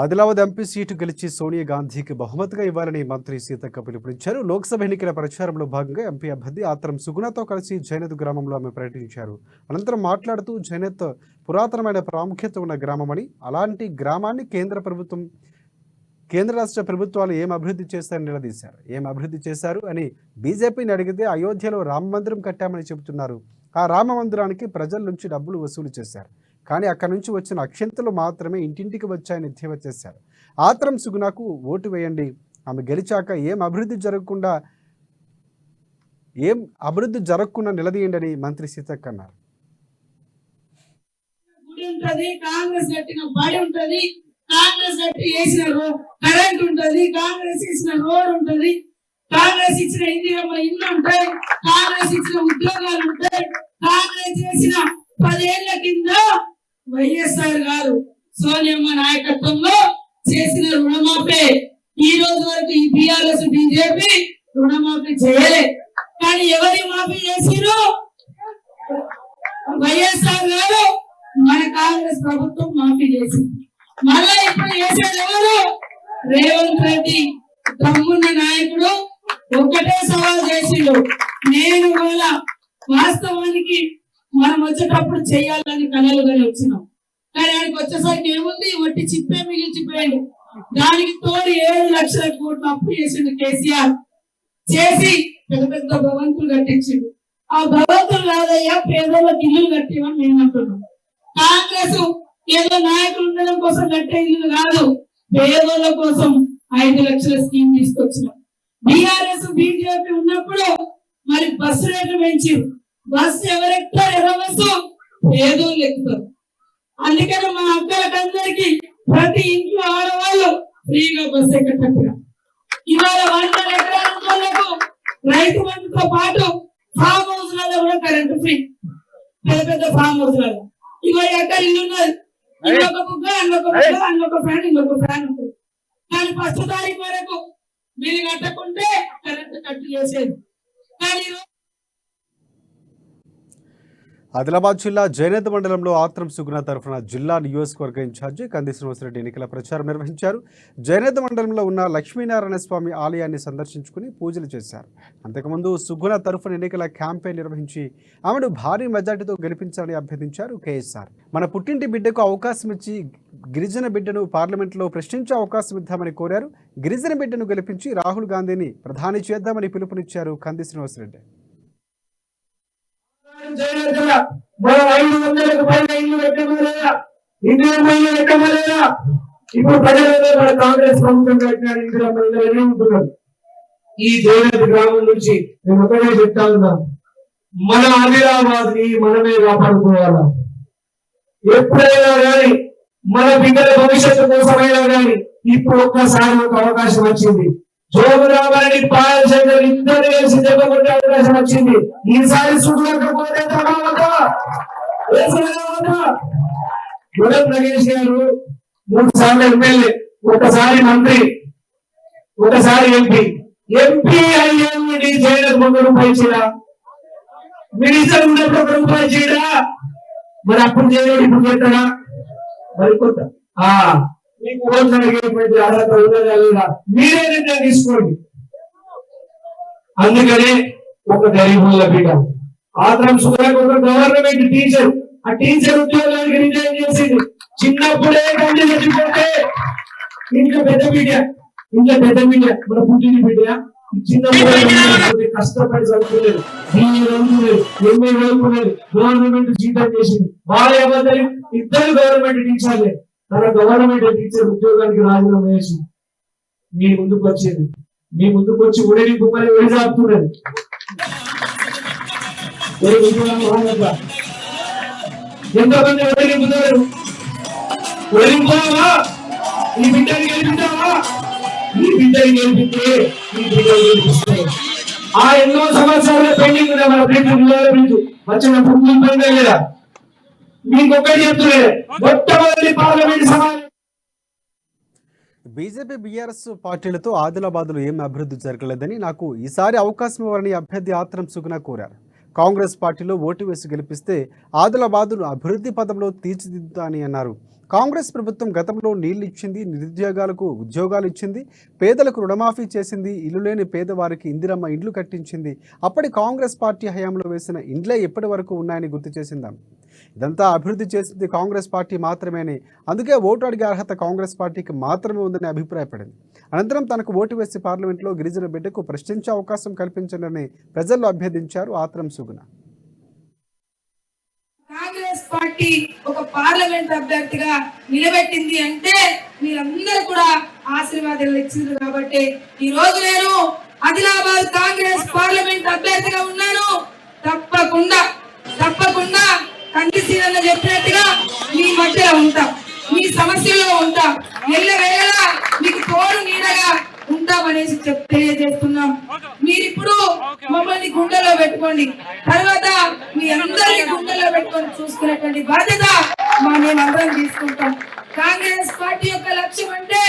Adilabad MP seat గెలిచి సోనియా గాంధీకి బహుమతిగా ఇవ్వాలని మంత్రి సీతక్క పిలుపునిచ్చారు. లోక్సభ ఎన్నికల ప్రచారంలో భాగంగా ఎంపీ అభ్యర్థి ఆత్రం సుగుణతో కలిసి జైనత్ గ్రామంలో ఆమె పర్యటించారు. అనంతరం మాట్లాడుతూ జైనత్ పురాతనమైన ప్రాముఖ్యత ఉన్న గ్రామమని అలాంటి గ్రామాన్ని కేంద్ర ప్రభుత్వం కేంద్ర రాష్ట్ర ప్రభుత్వాలు ఏం అభివృద్ధి చేస్తారని నిలదీశారు. ఏం అభివృద్ధి చేశారు అని బీజేపీని అడిగితే అయోధ్యలో రామ మందిరం కట్టామని చెబుతున్నారు. ఆ రామ మందిరానికి ప్రజల నుంచి డబ్బులు వసూలు చేశారు. కానీ అక్కడి నుంచి వచ్చిన అక్షంతలు మాత్రమే ఇంటింటికి వచ్చాయని ఎద్దేవా చేశారు. ఆత్రం సుగుణకు ఓటు వేయండి. ఆమె గెలిచాక ఏం అభివృద్ధి జరగకుండా ఏం అభివృద్ధి జరగకుండా నిలదీయండి మంత్రి సీతక్క అన్నారు. ఉంటది కాంగ్రెస్ కట్టిన బడి ఉంటది కాంగ్రెస్ కట్టి వేసిన కరెంట్ ఉంటది కాంగ్రెస్ ఇచ్చిన రోడ్ ఉంటది కాంగ్రెస్ ఇచ్చిన ఇందిరమ్మ ఇల్లు ఉంటాయి కాంగ్రెస్ ఇచ్చిన ఉద్యోగాలు వైఎస్ఆర్ గారు సోనియమ్మ నాయకత్వంలో చేసిన రుణమాఫీ. ఈ రోజు వరకు ఈ బీఆర్ఎస్ బిజెపి రుణమాఫీ చేయలే. కానీ ఎవరి మాఫీ చేసిరు వైఎస్ఆర్ గారు మన కాంగ్రెస్ ప్రభుత్వం మాఫీ చేసింది. మళ్ళా ఇప్పుడు చేసేది ఎవరు? రేవంత్ రెడ్డి. తమ్మున్న నాయకుడు ఒకటే సవాల్ చేసిండు. నేను వాళ్ళ వాస్తవానికి మనం వచ్చేటప్పుడు చేయాలని కలలుగా వచ్చినాం. కానీ ఆయనకు వచ్చేసరికి ఏముంది? వట్టి చిప్పే మిగిల్చిపోయాడు దానికి తోడు ఏడు లక్షల కోట్లు అప్పు చేసిండు కేసీఆర్. చేసి పెద్ద పెద్ద భవంతులు కట్టించిండు. ఆ భవంతులు కాదయ్యా పేదోళ్ళకి ఇల్లు కట్టేవని మేము అంటున్నాం. కాంగ్రెస్ ఏదో నాయకులు ఉండడం కోసం కట్టే ఇల్లు కాదు పేదోళ్ళ కోసం ఐదు లక్షల స్కీమ్ తీసుకొచ్చినాం. బీఆర్ఎస్ బీజేపీ ఉన్నప్పుడు మరి బస్సు రేట్లు పెంచారు. బస్సు ఎవరెక్కారు ఎర్ర బస్సు పేదోళ్ళు ఎక్కుతారు. అందుకని మా అక్కలకందరికి ప్రతి ఇంట్లో ఆడవాళ్ళు ఫ్రీగా బస్సు ఎక్కటట్టుగా. ఇవాళ వందల ఎకరాల వాళ్ళకు రైతు బంధుతో పాటు ఫామ్ హౌస్ కూడా కరెంట్ ఫ్రీ పెద్ద పెద్ద ఫామ్ హౌస్ ఇవాళ ఎక్కడ ఇల్లు ఉన్నది? ఇంకొక బుగ్గ అన్నొక బుగ్గ అన్నొక ఫ్యాన్ ఇంకొక ఫ్యాన్ ఉంటుంది. కానీ ఫస్ట్ తారీఖు వరకు మీరు కట్టకుంటే కరెంట్ కట్ చేసేది. కానీ ఆదిలాబాద్ జిల్లా జైనత్ మండలంలో ఆత్రం సుగుణ తరఫున జిల్లా నియోజకవర్గ ఇన్ఛార్జి కంది శ్రీనివాసరెడ్డి ఎన్నికల ప్రచారం నిర్వహించారు. జైనత్ మండలంలో ఉన్న లక్ష్మీనారాయణ స్వామి ఆలయాన్ని సందర్శించుకుని పూజలు చేశారు. అంతకుముందు సుగుణ తరఫున ఎన్నికల క్యాంపెయిన్ నిర్వహించి ఆమెను భారీ మెజార్టీతో గెలిపించాలని అభ్యర్థించారు కేఎస్ఆర్. మన పుట్టింటి బిడ్డకు అవకాశం ఇచ్చి గిరిజన బిడ్డను పార్లమెంట్లో ప్రశ్నించే అవకాశం ఇద్దామని కోరారు. గిరిజన బిడ్డను గెలిపించి రాహుల్ గాంధీని ప్రధాని చేద్దామని పిలుపునిచ్చారు కంది శ్రీనివాసరెడ్డి. మనం ఐదు వందలకు పైన ఇల్లు పెట్టమలేదా ఇందిరా పైన పెట్టమలేదా ఇప్పుడు ప్రజలలో మన కాంగ్రెస్ ప్రభుత్వం పెట్టినారు ఇందిరా పైన ఉంటున్నారు ఈ దేవత గ్రామం నుంచి నేను ఒకటే చెప్తా ఉన్నా. మన ఆదిలాబాద్ని మనమే కాపాడుకోవాలా? ఎప్పుడైనా కానీ మన బిడ్డల భవిష్యత్తు కోసమైనా కానీ ఇప్పుడు ఒక్కసారి ఒక అవకాశం వచ్చింది. జోగురామని పాలచంద్ర ఇద్దరు వేసి దెబ్బకొట్టే అవకాశం వచ్చింది. ఈసారి చూడలేకపోతే తర్వాత గుడం గారు మూడు సార్లు ఎమ్మెల్యే ఒకసారి మంత్రి ఒకసారి ఎంపీ. ఎంపీ అయ్యేది చేయడం ముందు రూపాయి చేయడా మినిస్టర్ ఉన్నప్పుడు ఒక రూపాయి చేయడా మరి అప్పుడు చేయడం ఇప్పుడు చేస్తాడా? మరి కొంత మీకు ఓట్లు అడిగేటువంటి అర్హత ఉన్నదా లేదా మీరే నిర్ణయం తీసుకోండి. అందుకనే ఒక గరీబుల బిడ్డ. ఆత్రం సుధాకు ఒక గవర్నమెంట్ టీచర్. ఆ టీచర్ ఉద్యోగానికి రిజైన్ చేసింది. చిన్నప్పుడే కంటి చచ్చిపోతే ఇంకా పెద్ద బిడ్డ. ఇంకా పెద్ద బిడ్డ. మన పుట్టిన బిడ్డ. చిన్నప్పుడు కష్టపడి చదువుకోలేదు బీఏ చదువుకోలేదు ఎంఏ చదువుకోలేదు గవర్నమెంట్ జీతం చేసింది. భార్య భర్తలు ఇద్దరు గవర్నమెంట్ టీచర్లే. తన గవర్నమెంట్ టీచర్ ఉద్యోగానికి రాజీనామా చేసి మీ ముందుకు వచ్చేది. మీ ముందుకు వచ్చి ఉడని కుమ్మని ఒడిజాపుతున్నది ఎంతమంది ఒడిగింపుతారు ఒడిగింపావా ఈ బిడ్డని గెలిపించావా? ఈ బిడ్డని గెలిపితే ఈ బిడ్డలు గెలిపిస్తే ఆ ఎన్నో సంవత్సరాల పెండింగ్ మన బ్రిడ్జ్ ఉల్లాల వచ్చిన పుట్టిన పోయిందా లేదా మీకు ఒకటి మొట్టమొదటి పార్లమెంట్ సమావేశం బీజేపీ బీఆర్ఎస్ పార్టీలతో ఆదిలాబాద్లో ఏం అభివృద్ధి జరగలేదని నాకు ఈసారి అవకాశం ఇవ్వాలని అభ్యర్థి ఆత్రం సుగుణ కోరారు. కాంగ్రెస్ పార్టీలో ఓటు వేసి గెలిపిస్తే ఆదిలాబాదును అభివృద్ధి పదంలో తీర్చిదిద్దుతానని అన్నారు. కాంగ్రెస్ ప్రభుత్వం గతంలో నీళ్ళు ఇచ్చింది నిరుద్యోగాలకు ఉద్యోగాలు ఇచ్చింది పేదలకు రుణమాఫీ చేసింది ఇల్లు లేని పేదవారికి ఇందిరమ్మ ఇండ్లు కట్టించింది. అప్పటి కాంగ్రెస్ పార్టీ హయాంలో వేసిన ఇండ్లే ఎప్పటి వరకు ఉన్నాయని గుర్తు చేసిందాం. ఇదంతా అభివృద్ధి చేసింది కాంగ్రెస్ పార్టీ మాత్రమేని. అందుకే ఓటు అడిగే అర్హత కాంగ్రెస్ పార్టీకి మాత్రమే ఉందని అభిప్రాయపడింది. అనంతరం తనకు ఓటు వేసి పార్లమెంట్లో గిరిజన బిడ్డకు ప్రశ్నించే అవకాశం కల్పించాలని ప్రజల్లో అభ్యర్థించారు ఆత్రం సుగుణ. కాంగ్రెస్ పార్టీ ఒక పార్లమెంట్ అభ్యర్థిగా నిలబెట్టింది అంటే మీరందరూ కూడా ఆశీర్వాదాలు ఇచ్చింది కాబట్టి ఈ రోజు నేను ఆదిలాబాద్ కాంగ్రెస్ పార్లమెంట్ అభ్యర్థిగా ఉన్నాను. తప్పకుండా తప్పకుండా కంటి సీనన్న చెప్పినట్టుగా మీ మధ్యలో ఉంటాం. మీ సమస్యల్లో ఉంటాం. ఎల్ల వేళలా మీకు తోడు నీడగా ఉంటామనేసి చెప్ తెలియజేస్తున్నాం. మీరిప్పుడు మమ్మల్ని గుండెలో పెట్టుకోండి. తర్వాత మీ అందరినీ గుండెలో పెట్టుకొని చూసుకునేటువంటి బాధ్యత మా మేమందరం తీసుకుంటాం. కాంగ్రెస్ పార్టీ యొక్క లక్ష్యం అంటే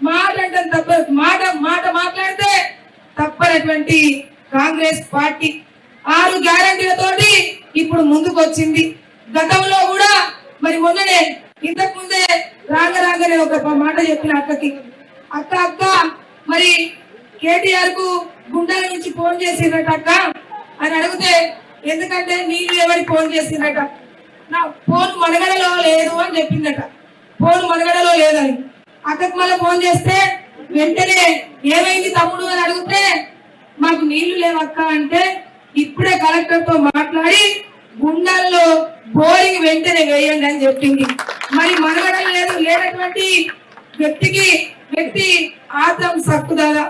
మాట అంటే తప్ప మాట మాట మాట్లాడితే తప్పనటువంటి కాంగ్రెస్ పార్టీ. ఆరు గ్యారంటీలతోటి ఇప్పుడు ముందుకు వచ్చింది గతంలో కూడా మరి మొన్ననే ఇంతకు ముందే రాగ రాగానే ఒక మాట చెప్పిన అక్కకి. అక్క అక్క మరి కేటీఆర్కు గుండెల నుంచి ఫోన్ చేసిందట అక్క. అని అడిగితే ఎందుకంటే నీళ్ళు ఎవరి ఫోన్ చేసిందట? నా ఫోన్ మనగడలో లేదు అని చెప్పిందట. ఫోన్ మనగడలో లేదని. అక్కకు మళ్ళీ ఫోన్ చేస్తే వెంటనే ఏమైంది తమ్ముడు అని అడిగితే మాకు నీళ్ళు లేవక్క అంటే ఇప్పుడే కలెక్టర్తో మాట్లాడి గుండాల్లో బోరింగ్ వెంటనే వేయండి అని చెప్పింది. మరి మనగడం లేదు లేనటువంటి వ్యక్తికి వ్యక్తి ఆత్రం సక్కుదారా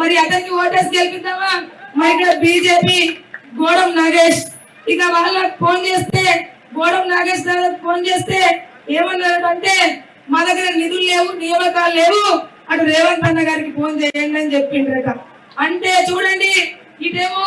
మరి అతనికి ఓటర్స్ గెలిపిద్దామా? మరి ఇక్కడ బీజేపీ గోడం నాగేష్. ఇక వాళ్ళకి ఫోన్ చేస్తే గోడం నాగేష్ దాదాపు ఫోన్ చేస్తే ఏమన్నారంటే మా దగ్గర నిధులు లేవు నియామకాలు లేవు అటు రేవంత్ అన్న గారికి ఫోన్ చేయండి అని చెప్పిండ్రట. అంటే చూడండి ఇటేమో